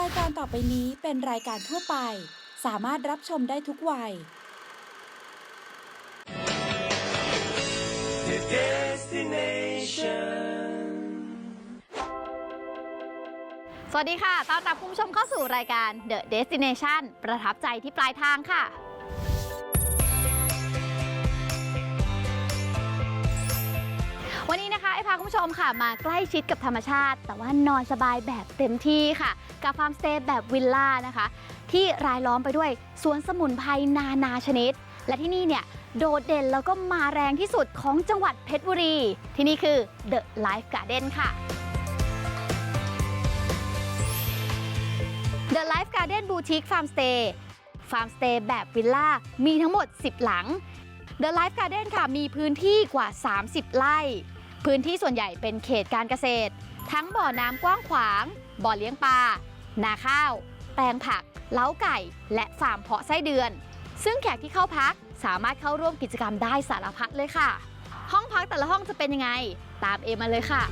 รายการต่อไปนี้เป็นรายการทั่วไป สามารถรับชมได้ทุกวัย The destination. สวัสดีค่ะ ต้อนรับคุณผู้ชมเข้าสู่รายการ The Destination ประทับใจที่ปลายทางค่ะ วันนี้นะคะไอพาคุณผู้ชมค่ะมาใกล้ชิดกับธรรมชาติ แต่ว่านอนสบายแบบเต็มที่ค่ะ กับฟาร์มสเตย์แบบวิลล่านะคะ ที่รายล้อมไปด้วยสวนสมุนไพรนานาชนิด และที่นี่เนี่ยโดดเด่นแล้วก็มาแรงที่สุดของจังหวัดเพชรบุรี ที่นี่คือ The Life Garden ค่ะ The Life Garden Boutique Farm Stay Farm Stay แบบวิลล่ามีทั้งหมด 10 หลัง The Life Garden ค่ะมีพื้นที่กว่า 30 ไร่ พื้นที่ส่วนใหญ่เป็นเขตการเกษตร ทั้งบ่อน้ำกว้างขวาง บ่อเลี้ยงปลา นาข้าว แปลงผัก เล้าไก่ และฟาร์มเพาะไส้เดือน ซึ่งแขกที่เข้าพักสามารถเข้าร่วมกิจกรรมได้สารพัดเลยค่ะ ห้องพักแต่ละห้องจะเป็นยังไง ตามเอมาเลยค่ะ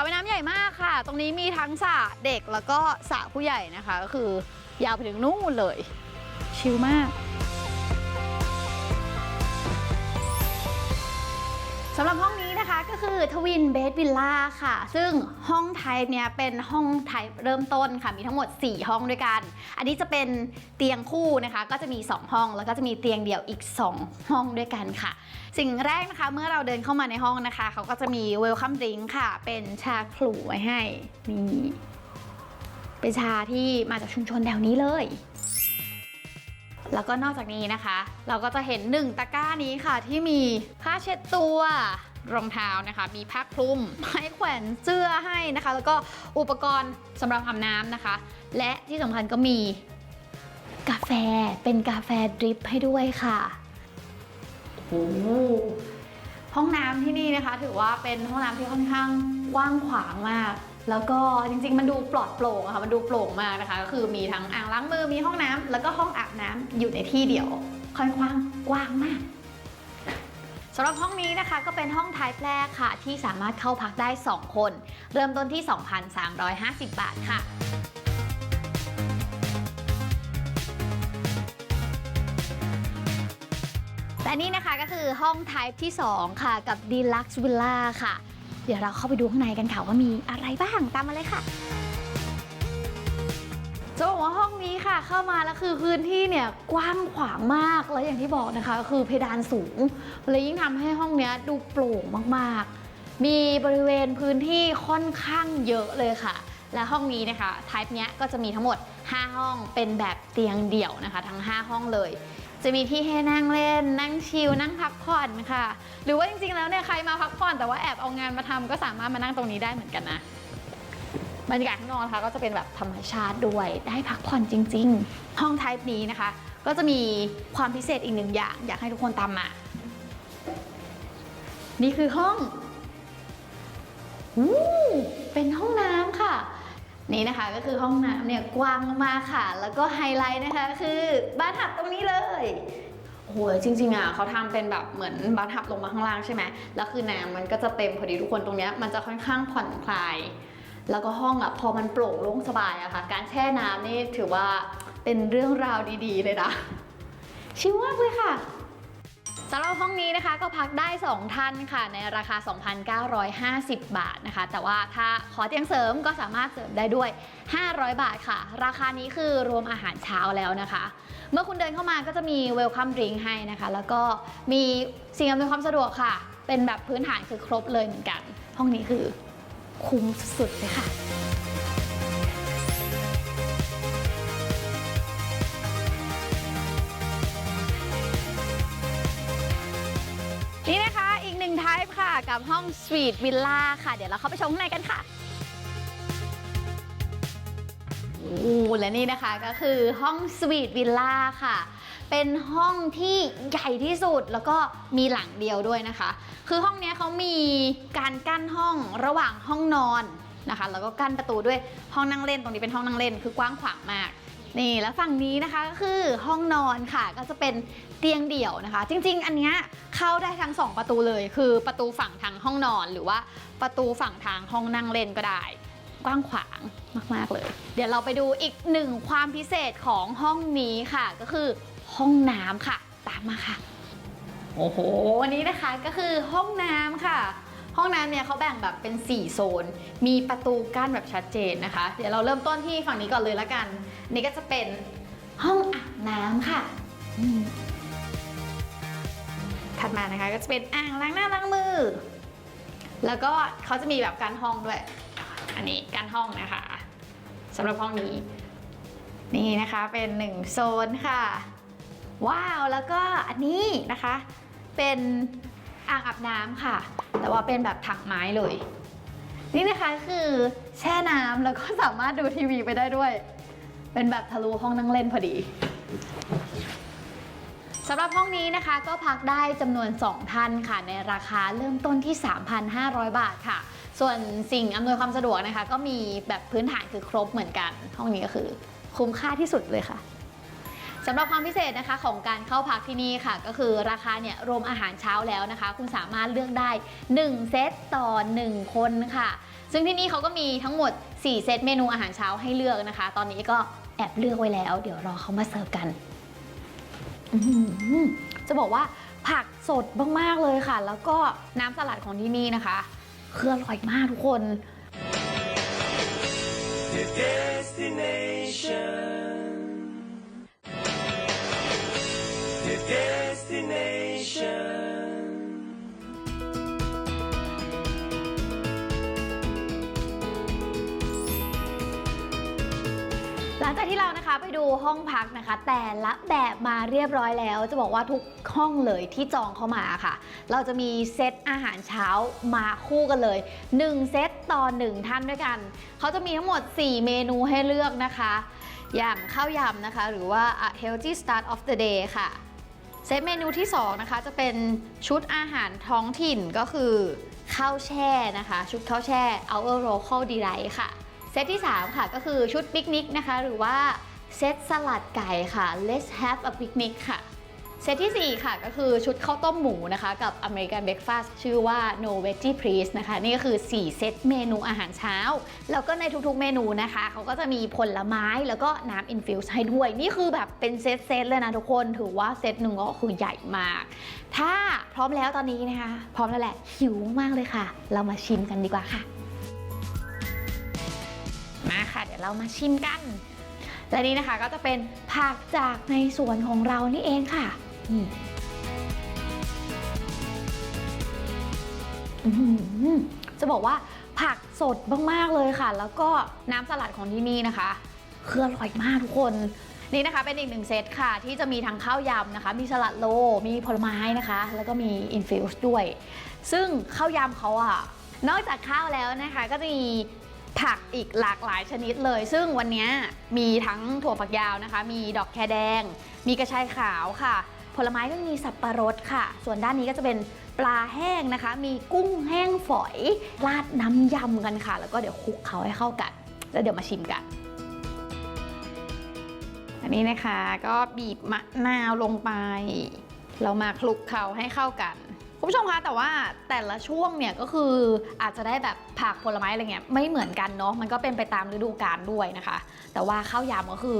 ระว่ายน้ำใหญ่มากค่ะ ตรงนี้มีทั้งสระเด็กแล้วก็สระผู้ใหญ่นะคะ ก็คือยาวไปถึงนู่นเลย ชิลมากสำหรับห้องนี้ ก็คือทวินเบดวิลล่าค่ะ ซึ่งห้องไทป์เนี่ยเป็นห้องไทป์เริ่มต้นค่ะ มีทั้งหมด 4 ห้องด้วยกัน อันนี้จะเป็นเตียงคู่นะคะ ก็จะมี 2 ห้อง แล้วก็จะมีเตียงเดี่ยวอีก 2 ห้องด้วยกันค่ะ สิ่งแรกนะคะ เมื่อเราเดินเข้ามาในห้องนะคะ เขาก็จะมีเวลคัมดริงค่ะ เป็นชาขลุ่ไว้ให้ นี่ เป็นชาที่มาจากชุมชนแถวนี้เลยแล้วก็นอกจากนี้นะคะ เราก็จะเห็นหนึ่งตะกร้านี้ค่ะที่มีผ้าเช็ดตัว รองเท้านะคะ มีผ้าคลุม ไม้แขวนเสื้อให้นะคะ แล้วก็อุปกรณ์สำหรับอาบน้ำนะคะ และที่สำคัญก็มีกาแฟเป็นกาแฟดริปให้ด้วยค่ะโอ้ห้องน้ำที่นี่นะคะ ถือว่าเป็นห้องน้ำที่ค่อนข้างกว้างขวางมาก แล้วก็จริง ๆ มันดูปลอดโปร่งอะค่ะมันดูโปร่งมากนะคะ ก็คือมีทั้งอ่างล้างมือมีห้องน้ำแล้วก็ห้องอาบน้ำอยู่ในที่เดียวค่อนข้างกว้างมากำหรับห้องนี้นะคะก็เป็นห้องไทป์แรกค่ะ ที่สามารถเข้าพักได้ 2 คน เริ่มต้นที่ 2,350 บาทค่ะและนี่นะคะก็คือห้องไทป์ที่ 2 ค่ะ กับ Deluxe Villa ค่ะ เดี๋ยวเราเข้าไปดูข้างในกันค่ะว่ามีอะไรบ้างตามมาเลยค่ะจะบอกว่าห้อง ค่ะเข้ามาแล้วคือพื้นที่เนี่ยกว้างขวางมากแล้วอย่างที่บอกนะคะคือเพดานสูงเลยยิ่งทำให้ห้องเนี้ยดูโปร่งมากๆ มีบริเวณพื้นที่ค่อนข้างเยอะเลยค่ะ และห้องนี้นะคะไทป์เนี้ยก็จะมีทั้งหมด 5 ห้องเป็นแบบเตียงเดี่ยวนะคะ ทั้ง 5 ห้องเลยจะมีที่ให้นั่งเล่น นั่งชิล นั่งพักผ่อนค่ะ หรือว่าจริงๆ แล้วเนี่ยใครมาพักผ่อนแต่ว่าแอบเอางานมาทำก็สามารถมานั่งตรงนี้ได้เหมือนกันนะ บรรยากาศข้างนอกนะคะก็จะเป็นแบบธรรมชาติด้วยได้พักผ่อนจริง ๆ ห้องไทป์นี้นะคะ ก็จะมีความพิเศษอีกหนึ่งอย่าง อยากให้ทุกคนตามมา นี่คือห้องอู้เป็นห้องน้ำค่ะนี่นะคะก็คือห้องน้ำเนี่ยกว้างมากค่ะ แล้วก็ไฮไลท์นะคะคือบ้านหับตรงนี้เลยโอ้โหจริงๆอะเขาทำเป็นแบบเหมือนบ้านหับลงมาข้างล่างใช่ไหมแล้วคือน้ำมันก็จะเต็มพอดีทุกคนตรงเนี้ยมันจะค่อนข้างผ่อนคลาย แล้วก็ห้องอะพอมันโปร่งโล่งสบายอะค่ะ การแช่น้ำนี่ถือว่าเป็นเรื่องราวดีๆ เลยนะ ชิลมากเลยค่ะสำหรับห้องนี้นะคะก็พักได้ 2 ท่านค่ะ ในราคา 2,950 บาทนะคะ แต่ว่าถ้าขอเตียงเสริมก็สามารถเสริมได้ด้วย 500 บาทค่ะ ราคานี้คือรวมอาหารเช้าแล้วนะคะ เมื่อคุณเดินเข้ามาก็จะมีเวลคัมดริงให้นะคะ แล้วก็มีสิ่งอำนวยความสะดวกค่ะ เป็นแบบพื้นฐานคือครบเลยเหมือนกัน ห้องนี้คือ คุ้มสุดเลยค่ะนี่นะคะอีกหนึ่งไทป์ค่ะ กับห้องสวีทวิลล่าค่ะ เดี๋ยวเราเข้าไปชมข้างในกันค่ะโอ้และนี่นะคะก็คือห้องสวีทวิลล่าค่ะ เป็นห้องที่ใหญ่ที่สุดแล้วก็มีหลังเดียวด้วยนะคะ คือห้องนี้เขามีการกั้นห้องระหว่างห้องนอนนะคะ แล้วก็กั้นประตูด้วยห้องนั่งเล่นตรงนี้เป็นห้องนั่งเล่น คือกว้างขวางมากนี่แล้วฝั่งนี้นะคะก็คือห้องนอนค่ะก็จะเป็นเตียงเดี่ยวนะคะ จริง ๆ อันเนี้ยเข้าได้ทั้งสองประตูเลย คือประตูฝั่งทางห้องนอนหรือว่าประตูฝั่งทางห้องนั่งเล่นก็ได้ กว้างขวางมากๆเลย เดี๋ยวเราไปดูอีกหนึ่งความพิเศษของห้องนี้ค่ะก็คือ ห้องน้ำค่ะ ตามมาค่ะ โอ้โหวันนี้นะคะก็คือห้องน้ำค่ะ ห้องน้ำเนี่ยเขาแบ่งแบบเป็น 4 โซน มีประตูกั้นแบบชัดเจนนะคะ เดี๋ยวเราเริ่มต้นที่ฝั่งนี้ก่อนเลยละกัน นี่ก็จะเป็นห้องอาบน้ำค่ะอืมถัดมานะคะก็จะเป็นอ่างล้างหน้าล้างมือ แล้วก็เขาจะมีแบบการห้องด้วย อันนี้การห้องนะคะสำหรับห้องนี้ นี่นะคะเป็นหนึ่งโซนค่ะ ว้าว แล้วก็อันนี้นะคะ เป็นอ่างอาบน้ำค่ะ แต่ว่าเป็นแบบถังไม้เลย นี่นะคะคือแช่น้ำแล้วก็สามารถดูทีวีไปได้ด้วย เป็นแบบทะลุห้องนั่งเล่นพอดีสำหรับห้องนี้นะคะก็พักได้จำนวน 2 ท่านค่ะ ในราคาเริ่มต้นที่ 3,500 บาทค่ะ ส่วนสิ่งอำนวยความสะดวกนะคะ ก็มีแบบพื้นฐานคือครบเหมือนกัน ห้องนี้ก็คือคุ้มค่าที่สุดเลยค่ะ สำหรับความพิเศษนะคะของการเข้าพักที่นี่ค่ะ ก็คือราคาเนี่ยรวมอาหารเช้าแล้วนะคะ คุณสามารถเลือกได้ 1 เซตต่อ 1 คนค่ะ ซึ่งที่นี่เขาก็มีทั้งหมด 4 เซตเมนูอาหารเช้าให้เลือกนะคะ ตอนนี้ก็แอบเลือกไว้แล้ว เดี๋ยวรอเขามาเสิร์ฟกันจะบอกว่าผักสดมาก ๆ เลยค่ะ แล้วก็น้ำสลัดของที่นี่นะคะคืออร่อยมากทุกคน The destination. Destination. หลังจากที่เรานะคะไปดูห้องพักนะคะ แต่ละแบบมาเรียบร้อยแล้ว จะบอกว่าทุกห้องเลยที่จองเข้ามาค่ะ เราจะมีเซตอาหารเช้ามาคู่กันเลย 1 เซตต่อ 1 ท่านด้วยกัน เขาจะมีทั้งหมด 4 เมนูให้เลือกนะคะ อย่างข้าวยำนะคะ หรือว่า healthy start of the day ค่ะ เซตเมนูที่ 2 นะคะ จะเป็นชุดอาหารท้องถิ่นก็คือข้าวแช่นะคะ ชุดข้าวแช่ our local delight ค่ะ เซตที่ 3 ค่ะก็คือชุดปิกนิกนะคะ หรือว่าเซตสลัดไก่ค่ะ let's have a picnic ค่ะ เซตที่ 4 ค่ะก็คือชุดข้าวต้มหมูนะคะกับ American Breakfast ชื่อว่า no veggie please นะคะ นี่ก็คือ 4 เซตเมนูอาหารเช้า แล้วก็ในทุกๆเมนูนะคะเขาก็จะมีผลไม้แล้วก็น้ำ infuse ให้ด้วย นี่คือแบบเป็นเซตเซตเลยนะทุกคนถือว่าเซตหนึ่งก็คือใหญ่มาก ถ้าพร้อมแล้วตอนนี้นะคะ พร้อมแล้วแหละหิวมากเลยค่ะ เรามาชิมกันดีกว่าค่ะ มาค่ะ เดี๋ยวเรามาชิมกัน และนี่นะคะก็จะเป็นผักจากในสวนของเรานี่เองค่ะ จะบอกว่าผักสดมาก ๆ เลยค่ะ แล้วก็น้ำสลัดของที่นี่นะคะ คืออร่อยมากทุกคน นี่นะคะเป็นอีกหนึ่งเซตค่ะ ที่จะมีทั้งข้าวยำนะคะ มีสลัดโล มีผลไม้นะคะ แล้วก็มีอินฟิวส์ด้วย ซึ่งข้าวยำเขาอะนอกจากข้าวแล้วนะคะ ก็จะมีผักอีกหลากหลายชนิดเลย ซึ่งวันนี้มีทั้งถั่วฝักยาวนะคะ มีดอกแคแดง มีกระชายขาวค่ะ ลไม้ก็มีสับปะรดค่ะ ส่วนด้านนี้ก็จะเป็นปลาแห้งนะคะ มีกุ้งแห้งฝอยราดน้ำยำกันค่ะ แล้วก็เดี๋ยวคลุกเขาให้เข้ากัน แล้วเดี๋ยวมาชิมกัน อันนี้นะคะก็บีบมะนาวลงไป เรามาคลุกเคล้าให้เข้ากันคุณผู้ชมคะแต่ว่าแต่ละช่วงเนี่ยก็คืออาจจะได้แบบผักผลไม้อะไรเงี้ยไม่เหมือนกันเนาะมันก็เป็นไปตามฤดูกาลด้วยนะคะ แต่ว่าข้าวยำก็คือ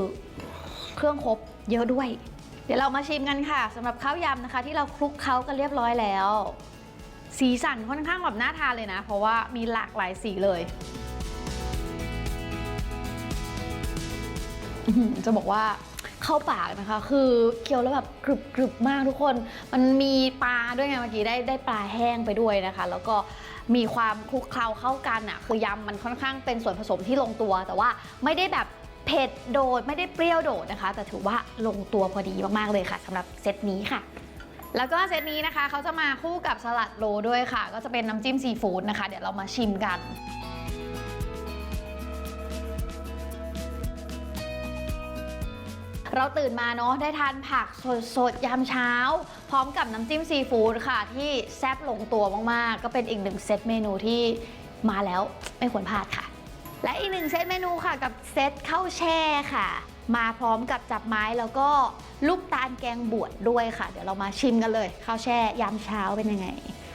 เครื่องครบเยอะด้วย ดี๋ยวเรามาชิมกันค่ะสำหรับข้าวยำนะคะ ที่เราคลุกเคล้ากันเรียบร้อยแล้ว สีสันค่อนข้างแบบน่าทานเลยนะ เพราะว่ามีหลากหลายสีเลยจะบอกว่าเข้าปากนะคะ คือเคี้ยวแล้วแบบกรึบกรึบมากทุกคน มันมีปลาด้วยไงเมื่อกี้ได้ได้ปลาแห้งไปด้วยนะคะ แล้วก็มีความคลุกเคล้าเข้ากันอะคือยำมันค่อนข้างเป็นส่วนผสมที่ลงตัว แต่ว่าไม่ได้แบบ เผ็ดโดดไม่ได้เปรี้ยวโดดนะคะ แต่ถือว่าลงตัวพอดีมากๆเลยค่ะสำหรับเซตนี้ค่ะ แล้วก็เซตนี้นะคะเขาจะมาคู่กับสลัดโรลด้วยค่ะ ก็จะเป็นน้ำจิ้มซีฟู้ดนะคะ เดี๋ยวเรามาชิมกันเราตื่นมาเนาะได้ทานผักสดๆ ยามเช้า พร้อมกับน้ำจิ้มซีฟู้ดค่ะ ที่แซ่บลงตัวมากๆ ก็เป็นอีกหนึ่งเซตเมนูที่มาแล้วไม่ควรพลาดค่ะ และอีกหนึ่งเซตเมนูค่ะกับเซตข้าวแช่ค่ะ มาพร้อมกับจับไม้แล้วก็ลูกตาลแกงบวชด้วยค่ะ เดี๋ยวเรามาชิมกันเลยข้าวแช่ยามเช้าเป็นยังไง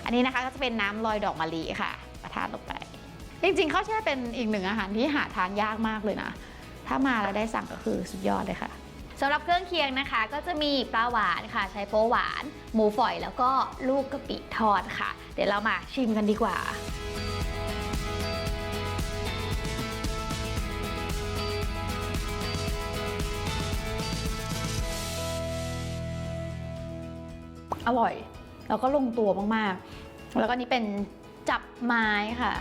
อันนี้นะคะก็จะเป็นน้ำลอยดอกมะลิค่ะ ประทานลงไป จริงๆข้าวแช่เป็นอีกหนึ่งอาหารที่หาทานยากมากเลยนะ ถ้ามาแล้วได้สั่งก็คือสุดยอดเลยค่ะสำหรับเครื่องเคียงนะคะ ก็จะมีปลาหวานค่ะ ใช้โป๊หวาน หมูฝอยแล้วก็ลูกกะปิทอดค่ะ เดี๋ยวเรามาชิมกันดีกว่า อร่อย แล้วก็ลงตัวมากๆ แล้วก็นี่เป็นจับไม้ค่ะ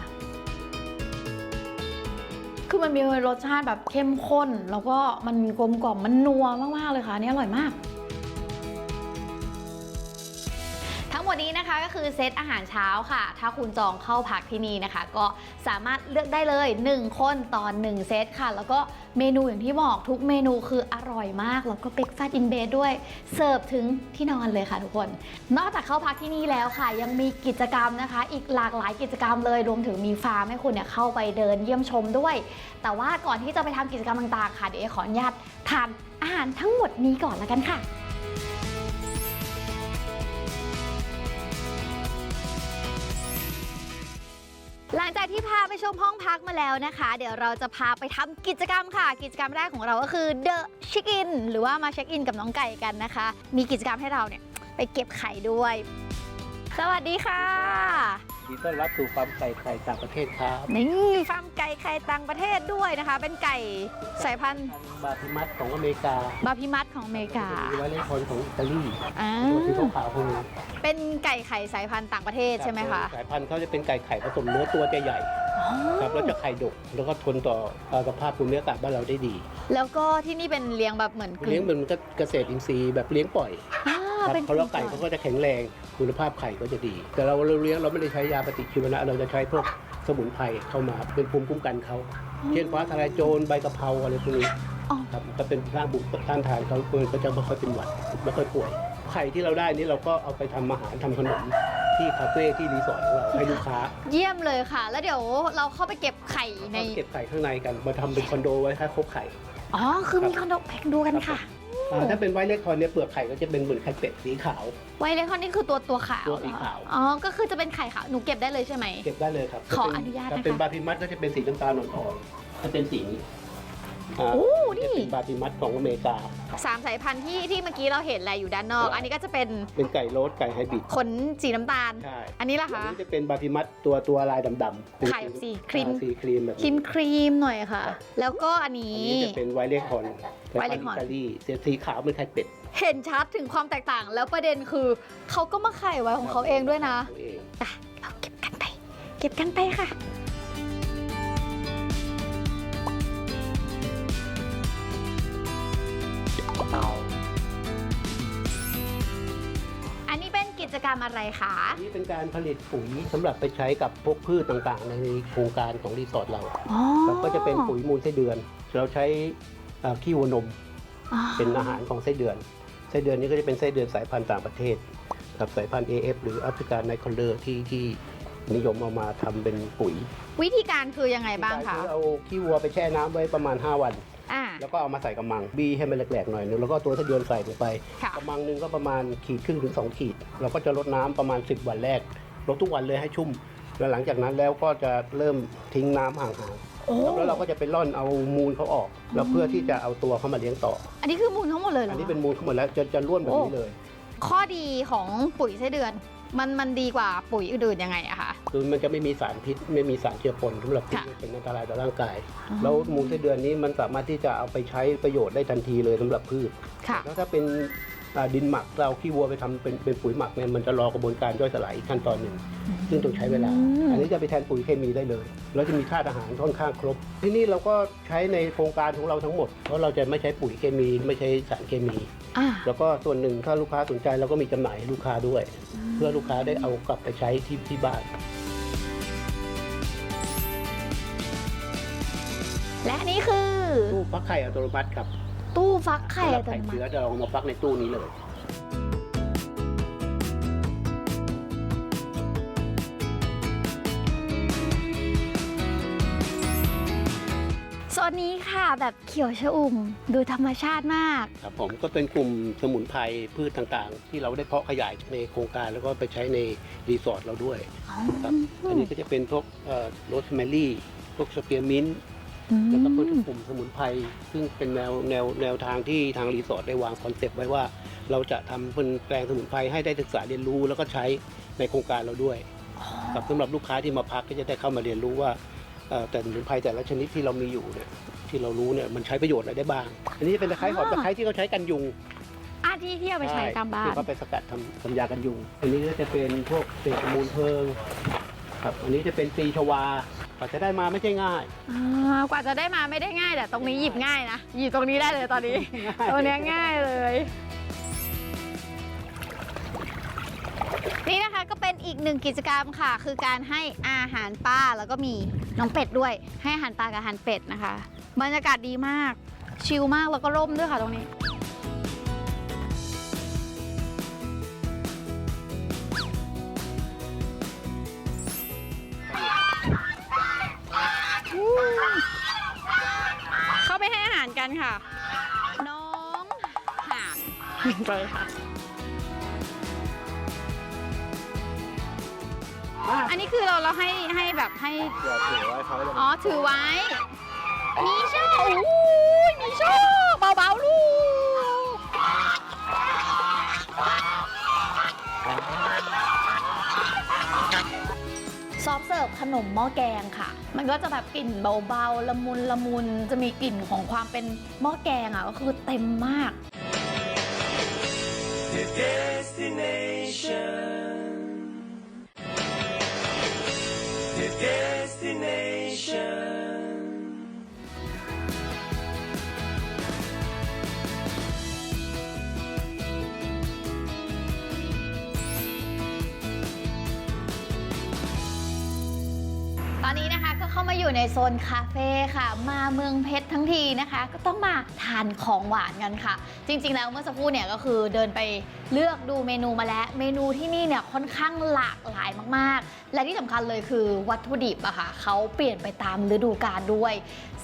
คือมันมีรสชาติแบบเข้มข้น แล้วก็มันกลมกล่อมมันนัวมากๆเลยค่ะนี่อร่อยมาก งหมดนี้นะคะก็คือเซตอาหารเช้าค่ะ ถ้าคุณจองเข้าพักที่นี่นะคะ ก็สามารถเลือกได้เลย 1 คนต่อ1เซตค่ะ แล้วก็เมนูอย่างที่บอกทุกเมนูคืออร่อยมาก แล้วก็เบรกฟาสต์อินเบดด้วยเสิร์ฟถึงที่นอนเลยค่ะทุกคน นอกจากเข้าพักที่นี่แล้วค่ะ ยังมีกิจกรรมนะคะ อีกหลากหลายกิจกรรมเลยรวมถึงมีฟาร์มให้คุณเนี่ยเข้าไปเดินเยี่ยมชมด้วย แต่ว่าก่อนที่จะไปทำกิจกรรมต่างๆ ค่ะเดี๋ยวขออนุญาตทานอาหารทั้งหมดนี้ก่อนแล้วกันค่ะ หลังจากที่พาไปชมห้องพักมาแล้วนะคะ เดี๋ยวเราจะพาไปทำกิจกรรมค่ะ กิจกรรมแรกของเราก็คือเดอะเช็คอินหรือว่ามาเช็คอินกับน้องไก่กันนะคะ มีกิจกรรมให้เราเนี่ยไปเก็บไข่ด้วย สวัสดีค่ะ ดีต้อนรับสู่ฟาร์มไก่ไข่ต่างประเทศครับนี่ฟาร์มไก่ไข่ต่างประเทศด้วยนะคะ เป็นไก่สายพันธุ์ทางบาพิมัสของอเมริกาบาพิมัสของอเมริกามีไว้เล่นคนของอิตาลีอ่าตัวสีขาวๆพวกนี้เป็นไก่ไข่สายพันธุ์ต่างประเทศใช่ไหมคะสายพันธุ์เขาจะเป็นไก่ไข่ผสมเนื้อตัวจะใหญ่อ๋อครับแล้วจะไข่ดกแล้วก็ทนต่อต่อสภาพภูมิอากาศบ้านเราได้ดี แล้วก็ที่นี่เป็นเลี้ยงแบบเหมือนกเลี้ลิ่ยงนเหมือนกับเกษตรอินทรีย์แบบเลี้ยงปล่อยอ่า ครับเป็นเขาแล้วไก่เขาก็จะแข็งแรงคุณภาพไข่ก็จะดี แต่เราเลี้ยงเราไม่ได้ใช้ยาปฏิชีวนะเราจะใช้พวกสมุนไพรเข้ามาเป็นภูมิคุ้มกันเขาเช่นฟ้าทะลายโจรใบกะเพราอะไรพวกนี้อ๋อครับก็เป็นสร้างบุคต้านทานเขาเก็จะไม่ค่อยเป็นหวัดไม่ค่อยป่วยไข่ที่เราได้นี่เราก็เอาไปทำอาหารทำขนมที่คาเฟ่ที่รีสอร์ทของเราให้ลูกค้า เยี่ยมเลยค่ะ แล้วเดี๋ยวเราเข้าไปเก็บไข่ในเขาเก็บไข่ข้างในกันมาทำเป็นคอนโดไว้ให้ครบไข่อ๋อคือมีคอนโดไปดูกันค่ะ อ่าถ้าเป็นไวท์เล็กคอนเนี่ยเปลือกไข่ก็จะเป็นเหมือนไข่เป็ดสีขาว ไวเลคอนนี่คือตัวตัวขาวตัวสีขาว อ๋อ ก็คือจะเป็นไข่ขาว หนูเก็บได้เลยใช่ไหม เก็บได้เลยครับขออนุญาตนะคะ ถ้าเป็นบาพิมัสก็จะเป็นสีน้ำตาลอ่อนๆถ้าเป็นสีนี้าโอ้จะนี่ เป็นบาพิมัสของอเมริกา สามสายพันธุ์ที่ที่เมื่อกี้เราเห็นแหละอยู่ด้านนอก อันนี้ก็จะเป็นเป็นไก่โรสไก่ไฮบริดขนสีน้ำตาล ใช่อันนี้ล่ะอัคะนนี้จะเป็นบาพิมัสตัวตัวลายดำๆเป็นไข่สีครีม อ่าสีครีมแบบครีนี้มครีมหน่อยค่ะ แล้วก็อันนี้ อันนี้จะเป็นไวท์เลคอนไวท์เลคอนอิตาลีเสียสีขาวเป็นไข่เป็ดเห็นชัดถึงความแตกต่าง แล้วประเด็นคือเขาก็มาไข่ไว้ของเขาเองด้วยนะ ตัวเองอะเราเก็บกันไป เก็บกันไปค่ะอั จกรรมอะไรคะอันนี้เป็นการผลิตปุ๋ยสำหรับไปใช้กับพวกพืชต่างๆ ในโครงการของรีสอร์ทเราอ๋อแล้วก็จะเป็นปุ๋ยมูลไส้เดือน เราใช้เอ่อขี้วัวนมอ๋อเป็นอาหารของไส้เดือนไส้เดือนนี้ก็จะเป็นไส้เดือนสายพันธุ์ต่างประเทศกับสายพันธุ์ AF หรือแอฟริกันไนคอลเลอร์ที่ที่นิยมเอามาทำเป็นปุ๋ยวิธีการคือยังไงบ้างที่คะคือเอาขี้วัวไปแช่น้ำไว้ประมาณ 5 วัน อ่า แล้วก็เอามาใส่กระมังบีให้มันแหลกๆหน่อยนึงแล้วก็ตัวไส้เดือนใส่ลงไปค่ะกระมังหนึงก็ประมาณขีดครึ่งถึง2ขีด เราก็จะลดน้ำประมาณ 10 วันแรกลดทุกวันเลยให้ชุ่ม แล้วหลังจากนั้นแล้วก็จะเริ่มทิ้งน้ำห่างโอ้ๆแล้วเราก็จะไปร่อนเอามูลเขาออก แล้วเพื่อที่จะเอาตัวเขามาเลี้ยงต่อ อันนี้คือมูลทั้งหมดเลยเหรออัอันนี้เป็นมูลทั้งหมดแล้วจะจะล้วนแบบนี้เลย ข้อดีของปุ๋ยไส้เดือน มันมันดีกว่าปุ๋ยอื่นๆยังไงอะคะ คือมันจะไม่มีสารพิษไม่มีสารเจือปนสำหรับที่ค่ะเป็นอันตรายต่อร่างกาย แล้วมูลไส้เดือนนี้มันสามารถที่จะเอาไปใช้ประโยชน์ได้ทันทีเลยสำหรับพืชค่ะ แล้วถ้าเป็นอ่า ดินหมักเราขี้วัวไปทำเป็นเป็นปุ๋ยหมักเนี่ยมันจะรอกระบวนการย่อยสลายอีกขั้นตอนหนึ่ง ซึ่งต้องใช้เวลาอืมอันนี้จะไปแทนปุ๋ยเคมีได้เลยแล้วจะมีธาตุอาหารค่อนข้างครบ ที่นี่เราก็ใช้ในโครงการของเราทั้งหมด เพราะเราจะไม่ใช้ปุ๋ยเคมี ไม่ใช้สารเคมีอ่าแล้วก็ส่วนหนึ่งถ้าลูกค้าสนใจเราก็มีจำหน่ายให้ลูกค้าด้วย เพื่อลูกค้าได้เอากลับไปใช้ที่ที่บ้านและนี่คือตู้ฟักไข่อัตโนมัติครับ ตู้ฟักไข่สำหรัอับตไข่โนมัเชื้อติจะเอามาฟักในตู้นี้เลย โซนนี้ค่ะแบบเขียวชอุ่มดูธรรมชาติมาก ครับผมก็เป็นกลุ่มสมุนไพรพืชต่างๆ ที่เราได้เพาะขยายในโครงการแล้วก็ไปใช้ในรีสอร์ทเราด้วยครับอันนี้ก็จะเป็นพวกโรสแมรี่พวกสเปียร์มินต์ แล้วก็พวกกลุ่มสมุนไพรซึ่งเป็นแนวแนวแนวทางที่ทางรีสอร์ทได้วางคอนเซปต์ไว้ว่า เราจะทำเป็นแปลงสมุนไพรให้ได้ศึกษาเรียนรู้ แล้วก็ใช้ในโครงการเราด้วยครับสำหรับลูกค้าที่มาพักก็จะได้เข้ามาเรียนรู้ว่าเอ่อแต่สมุนไพรแต่ละชนิดที่เรามีอยู่เนี่ยที่เรารู้เนี่ยมันใช้ประโยชน์อะไรได้บ้าง อันนี้จะเป็นตะไคร้หอมตะไคร้ที่เขาใช้กันยุงอาที่ที่เอาไปใช้ตามบ้านที่เขาไปสกัดทำทำยากันยุง อันนี้ก็จะเป็นพวกเศษมูลเพลิงครับ อันนี้จะเป็นปีชวาก ว่าจะได้มาไม่ใช่ง่าย อ่ากว่าจะได้มาไม่ได้ง่ายแต่ตรงนี้หยิบง่ายนะหยิบตรงนี้ได้เลยตอนนี้ ตรงเนี้ยง่ายเลย นี่นะคะก็เป็นอีกหนึ่งกิจกรรมค่ะ คือการให้อาหารปลาแล้วก็มีน้องเป็ดด้วย ให้อาหารปลากับอาหารเป็ดนะคะ บรรยากาศดีมาก ชิลมากแล้วก็ร่มด้วยค่ะตรงนี้ กันค่ะ น้องห่านไปค่ะอันนี้คือเราเราให้ให้แบบให้ เดี๋ยวถือไว้เขาอ๋อ ถือไว้ มีโชคโอ้ยมีโชคเบาๆลูก ซอฟเสิร์ฟขนมหม้อแกงค่ะ มันก็จะแบบกลิ่นเบาๆ ละมุนละมุนจะมีกลิ่นของความเป็นหม้อแกงอะก็คือเต็มมาก The destination. The destination. เข้ามาอยู่ในโซนคาเฟ่ค่ะ มาเมืองเพชรทั้งทีนะคะ ก็ต้องมาทานของหวานกันค่ะ จริง ๆ แล้วเมื่อสักครู่เนี่ยก็คือเดินไปเลือกดูเมนูมาแล้ว เมนูที่นี่เนี่ยค่อนข้างหลากหลายมากๆ และที่สำคัญเลยคือวัตถุดิบอะค่ะเขาเปลี่ยนไปตามฤดูกาลด้วย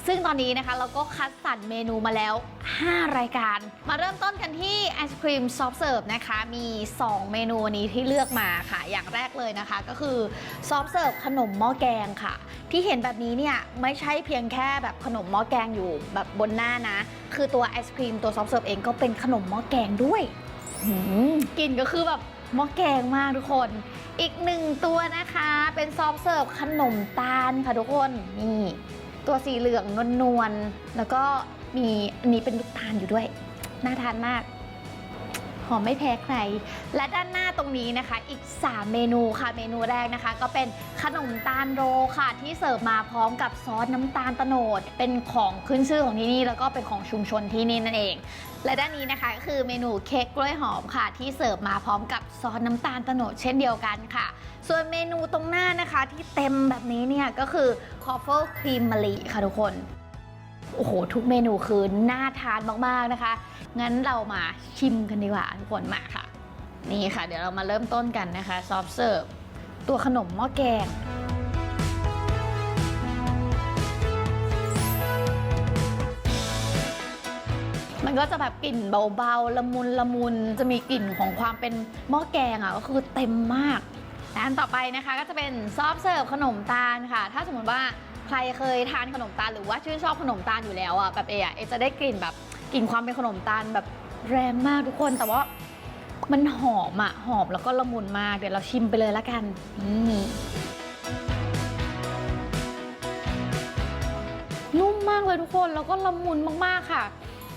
ซึ่งตอนนี้นะคะเราก็คัดสรรเมนูมาแล้ว 5 รายการ มาเริ่มต้นกันที่ไอศครีมซอฟเสิร์ฟนะคะ มี 2 เมนูนี้ที่เลือกมาค่ะ อย่างแรกเลยนะคะก็คือซอฟเสิร์ฟขนมหม้อแกงค่ะ ที่เห็นแบบนี้เนี่ย ไม่ใช่เพียงแค่แบบขนมหม้อแกงอยู่แบบบนหน้านะ คือตัวไอศครีมตัวซอฟเสิร์ฟเองก็เป็นขนมหม้อแกงด้วยกลิ่นก็คือแบบหม้อแกงมากทุกคน อีกหนึ่งตัวนะคะ เป็นซอฟเสิร์ฟขนมตาลค่ะทุกคนนี่ ตัวสีเหลืองนวลๆแล้วก็มีอันนี้เป็นลูกตาลอยู่ด้วย น่าทานมาก อมไม่แพ้ใคร และด้านหน้าตรงนี้นะคะ อีก 3 เมนูค่ะ เมนูแรกนะคะ ก็เป็นขนมตาลโรค่ะ ที่เสิร์ฟมาพร้อมกับซอสน้ำตาลโตโนด เป็นของขึ้นชื่อของที่นี่แล้วก็เป็นของชุมชนที่นี่นั่นเอง และด้านนี้นะคะก็คือเมนูเค้กกล้วยหอมค่ะ ที่เสิร์ฟมาพร้อมกับซอสน้ำตาลโตโนดเช่นเดียวกันค่ะ ส่วนเมนูตรงหน้านะคะที่เต็มแบบนี้เนี่ยก็คือคอฟเฟิลครีมมะลิค่ะทุกคน โอ้โห ทุกเมนูคือน่าทานมากๆนะคะ งั้นเรามาชิมกันดีกว่าทุกคนมาค่ะ นี่ค่ะ เดี๋ยวเรามาเริ่มต้นกันนะคะ ซอฟเสิร์ฟ ตัวขนมหม้อแกงมันก็จะแบบกลิ่นเบาๆ ละมุนละมุน จะมีกลิ่นของความเป็นหม้อแกงอะก็คือเต็มมากและอันต่อไปนะคะก็จะเป็นซอฟเสิร์ฟขนมตาลค่ะ ถ้าสมมติว่า ใครเคยทานขนมตาลหรือว่าชื่นชอบขนมตาลอยู่แล้วอะแบบเออะเอจะได้กลิ่นแบบกลิ่นความเป็นขนมตาลแบบแรงมากทุกคนแต่ว่ามันหอมอะหอมแล้วก็ละมุนมาก เดี๋ยวเราชิมไปเลยละกัน อืมนุ่มมากเลยทุกคนแล้วก็ละมุนมากๆค่ะ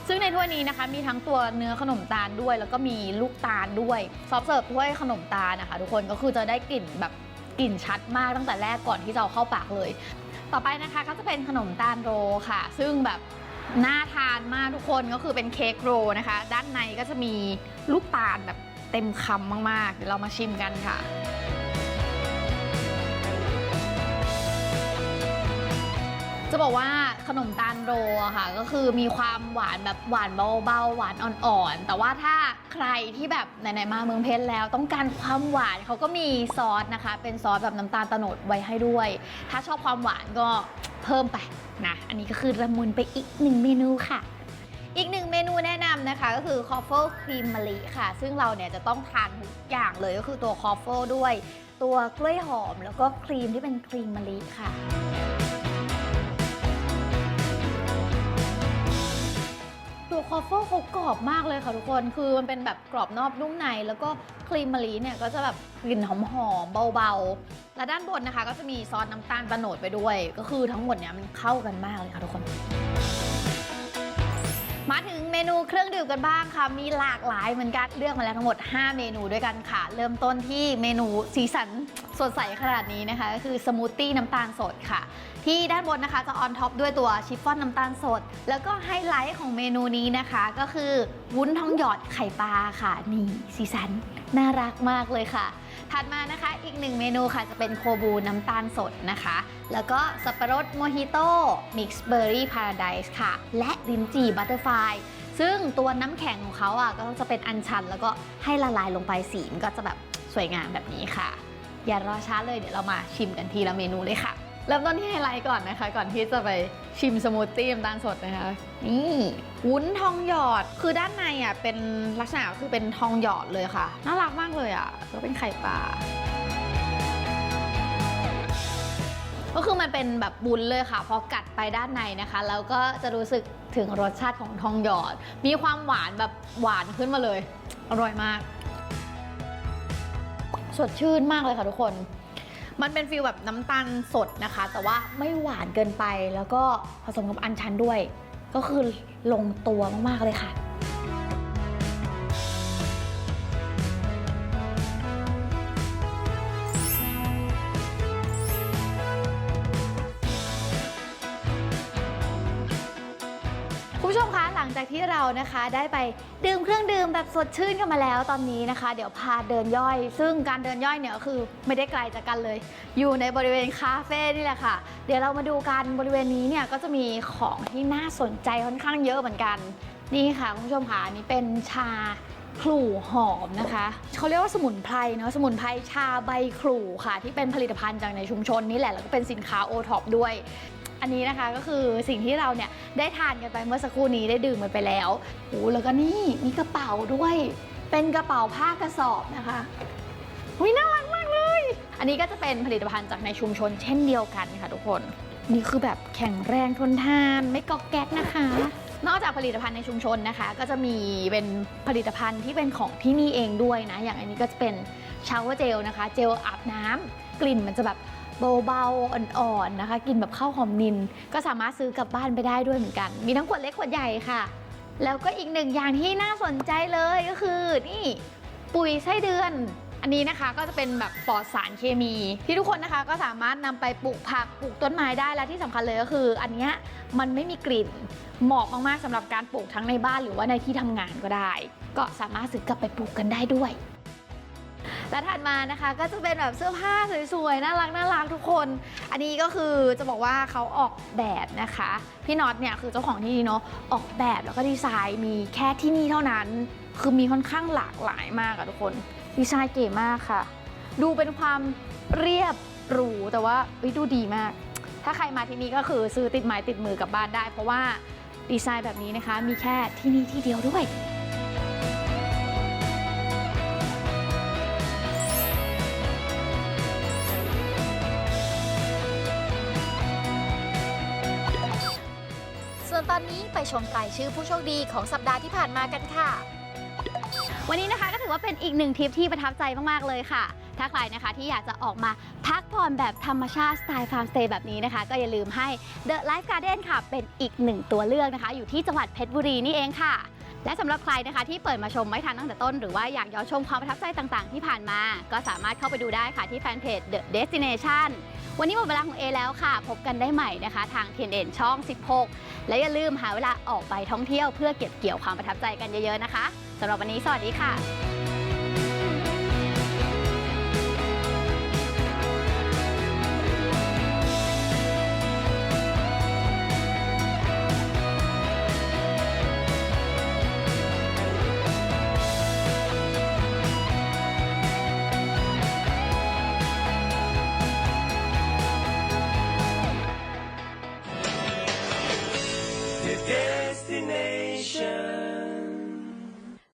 ซึ่งในถ้วยนี้นะคะ มีทั้งตัวเนื้อขนมตาลด้วย แล้วก็มีลูกตาลด้วยซอฟต์เสิร์ฟถ้วยขนมตาลนะคะ ทุกคนก็คือจะได้กลิ่นแบบกลิ่นชัดมากตั้งแต่แรกก่อนที่จะเอาเข้าปากเลย ต่อไปนะคะก็จะเป็นขนมตาลโรค่ะ ซึ่งแบบน่าทานมากทุกคนก็คือเป็นเค้กโรนะคะ ด้านในก็จะมีลูกตาลแบบเต็มคำมากๆเดี๋ยวเรามาชิมกันค่ะ จะบอกว่าขนมตาลโรอะค่ะ ก็คือมีความหวานแบบหวานเบาๆหวานอ่อนๆ แต่ว่าถ้าใครที่แบบไหนๆมาเมืองเพชรแล้ว ต้องการความหวานเขาก็มีซอสนะคะ เป็นซอสแบบน้ำตาลโตนดไว้ให้ด้วย ถ้าชอบความหวานก็เพิ่มไปนะอันนี้ก็คือระมุนไปอีกหนึ่งเมนูค่ะอีกหนึ่งเมนูแนะนำนะคะก็คือคอฟเฟิลครีมมะลิค่ะ ซึ่งเราเนี่ยจะต้องทานทุกอย่างเลยก็คือตัวคอฟเฟิลด้วย ตัวกล้วยหอมแล้วก็ครีมที่เป็นครีมมะลิค่ะ ตัวคอฟเฟิลเขากรอบมากเลยค่ะทุกคน คือมันเป็นแบบกรอบนอกนุ่มใน แล้วก็ครีมมะลิเนี่ยก็จะแบบกลิ่นหอมๆเบาๆ และด้านบนนะคะ ก็จะมีซอสน้ำตาลตะโนดไปด้วย ก็คือทั้งหมดเนี่ยมันเข้ากันมากเลยค่ะทุกคน มาถึง เมนูเครื่องดื่มกันบ้างค่ะ มีหลากหลายเหมือนกันเลือกมาแล้วทั้งหมด 5 เมนูด้วยกันค่ะ เริ่มต้นที่เมนูสีสันสดใสขนาดนี้นะคะ ก็คือสมูทตี้น้ำตาลสดค่ะ ที่ด้านบนนะคะจะออนท็อปด้วยตัวชิฟฟ่อนน้ำตาลสด แล้วก็ไฮไลท์ของเมนูนี้นะคะ ก็คือวุ้นทองหยอดไข่ปลาค่ะ นี่สีสันน่ารักมากเลยค่ะถัดมานะคะอีกหนึ่งเมนูค่ะจะเป็นโคบูน้ำตาลสดนะคะ แล้วก็สับปะรดโมฮิโต้มิกซ์เบอร์รี่พาราไดส์ค่ะ และลิ้นจี่บัตเตอร์ไฟ ซึ่งตัวน้ำแข็งของเขาอะก็จะเป็นอัญชัน แล้วก็ให้ละลายลงไปสีมันก็จะแบบสวยงามแบบนี้ค่ะ อย่ารอช้าเลยเดี๋ยวเรามาชิมกันทีละเมนูเลยค่ะเริ่มต้นที่ไฮไลท์ก่อนนะคะ ก่อนที่จะไปชิมสมูทตี้น้ำตาลสดนะคะ นี่วุ้นทองหยอดคือด้านในอะเป็นลักษณะคือเป็นทองหยอดเลยค่ะ น่ารักมากเลยอะแล้วเป็นไข่ปลาก็คือมันเป็นแบบบุญเลยค่ะ พอกัดไปด้านในนะคะ แล้วก็จะรู้สึก ถึงรสชาติของทองหยอด มีความหวานแบบหวานขึ้นมาเลย อร่อยมาก สดชื่นมากเลยค่ะทุกคน มันเป็นฟีลแบบน้ำตาลสดนะคะ แต่ว่าไม่หวานเกินไปแล้วก็ผสมกับอัญชันด้วย ก็คือลงตัวมากๆเลยค่ะ ผู้ชมคะหลังจากที่เรานะคะได้ไปดื่มเครื่องดื่มแบบสดชื่นกันมาแล้วตอนนี้นะคะ เดี๋ยวพาเดินย่อย ซึ่งการเดินย่อยเนี่ยคือไม่ได้ไกลจากกันเลย อยู่ในบริเวณคาเฟ่นี่แหละค่ะ เดี๋ยวเรามาดูกันบริเวณนี้เนี่ยก็จะมีของที่น่าสนใจค่อนข้างเยอะเหมือนกันนี่ค่ะคุณผู้ชมค่ะนนี้เป็นชาขลู่หอมนะคะเขาเรียกว่าสมุนไพรเนาะสมุนไพรชาใบขลู่ค่ะ ที่เป็นผลิตภัณฑ์จากในชุมชนนี่แหละแล้วก็เป็นสินค้าโอท็อปด้วย อันนี้นะคะก็คือสิ่งที่เราเนี่ยได้ทานกันไปเมื่อสักครู่นี้ได้ดื่มกันไปแล้วโอ้แล้วก็นี่มีกระเป๋าด้วย เป็นกระเป๋าผ้ากระสอบนะคะหุยน่ารักมากเลย อันนี้ก็จะเป็นผลิตภัณฑ์จากในชุมชนเช่นเดียวกันค่ะทุกคน นี่คือแบบแข็งแรงทนทานไม่กอกแก๊กนะคะ นอกจากผลิตภัณฑ์ในชุมชนนะคะ ก็จะมีเป็นผลิตภัณฑ์ที่เป็นของที่นี่เองด้วยนะ อย่างอันนี้ก็จะเป็นชาวเวอร์เจลนะคะ เจลอาบน้ำกลิ่นมันจะแบบ เบาๆ อ่อนๆนะคะกลิ่นแบบข้าวหอมนิน ก็สามารถซื้อกลับบ้านไปได้ด้วยเหมือนกัน มีทั้งขวดเล็กขวดใหญ่ค่ะ แล้วก็อีกหนึ่งอย่างที่น่าสนใจเลยก็คือ นี่ปุ๋ยไส้เดือน อันนี้นะคะก็จะเป็นแบบปลอดสารเคมี ที่ทุกคนนะคะก็สามารถนำไปปลูกผักปลูกต้นไม้ได้และที่สำคัญเลยก็คือ อันนี้มันไม่มีกลิ่นเหมาะมากๆสำหรับการปลูกทั้งในบ้านหรือว่าในที่ทำงานก็ได้ ก็สามารถซื้อกลับไปปลูกกันได้ด้วย และถัดมานะคะก็จะเป็นแบบเสื้อผ้าสวยๆ น่ารักน่ารักทุกคน อันนี้ก็คือจะบอกว่าเขาออกแบบนะคะ พี่น็อตเนี่ยคือเจ้าของที่นี่เนาะออกแบบแล้วก็ดีไซน์มีแค่ที่นี่เท่านั้น คือมีค่อนข้างหลากหลายมากอะทุกคน ดีไซน์เก๋มากค่ะ ดูเป็นความเรียบหรูแต่ว่าดูดีมาก ถ้าใครมาที่นี่ก็คือซื้อติดไม้ติดมือกลับบ้านได้ เพราะว่าดีไซน์แบบนี้นะคะ มีแค่ที่นี่ที่เดียวด้วย ชมรายชื่อผู้โชคดีของสัปดาห์ที่ผ่านมากันค่ะ วันนี้นะคะก็ถือว่าเป็นอีกหนึ่งทริปที่ประทับใจมาก ๆ เลยค่ะ ถ้าใครนะคะที่อยากจะออกมาพักผ่อนแบบธรรมชาติสไตล์ฟาร์มสเตย์แบบนี้นะคะ ก็อย่าลืมให้ The Life Garden ค่ะ เป็นอีกหนึ่งตัวเลือกนะคะ อยู่ที่จังหวัดเพชรบุรีนี่เองค่ะ และสำหรับใครนะคะที่เปิดมาชมไม่ทันตั้งแต่ต้น หรือว่าอยากย้อนชมความประทับใจต่างๆ ที่ผ่านมา ก็สามารถเข้าไปดูได้ค่ะที่แฟนเพจ The Destination วันนี้หมดเวลาของเอแล้วค่ะ พบกันได้ใหม่นะคะ ทางเทนเด่นช่อง 16 และอย่าลืมหาเวลาออกไปท่องเที่ยวเพื่อเก็บเกี่ยวความประทับใจกันเยอะๆนะคะสำหรับวันนี้สวัสดีค่ะ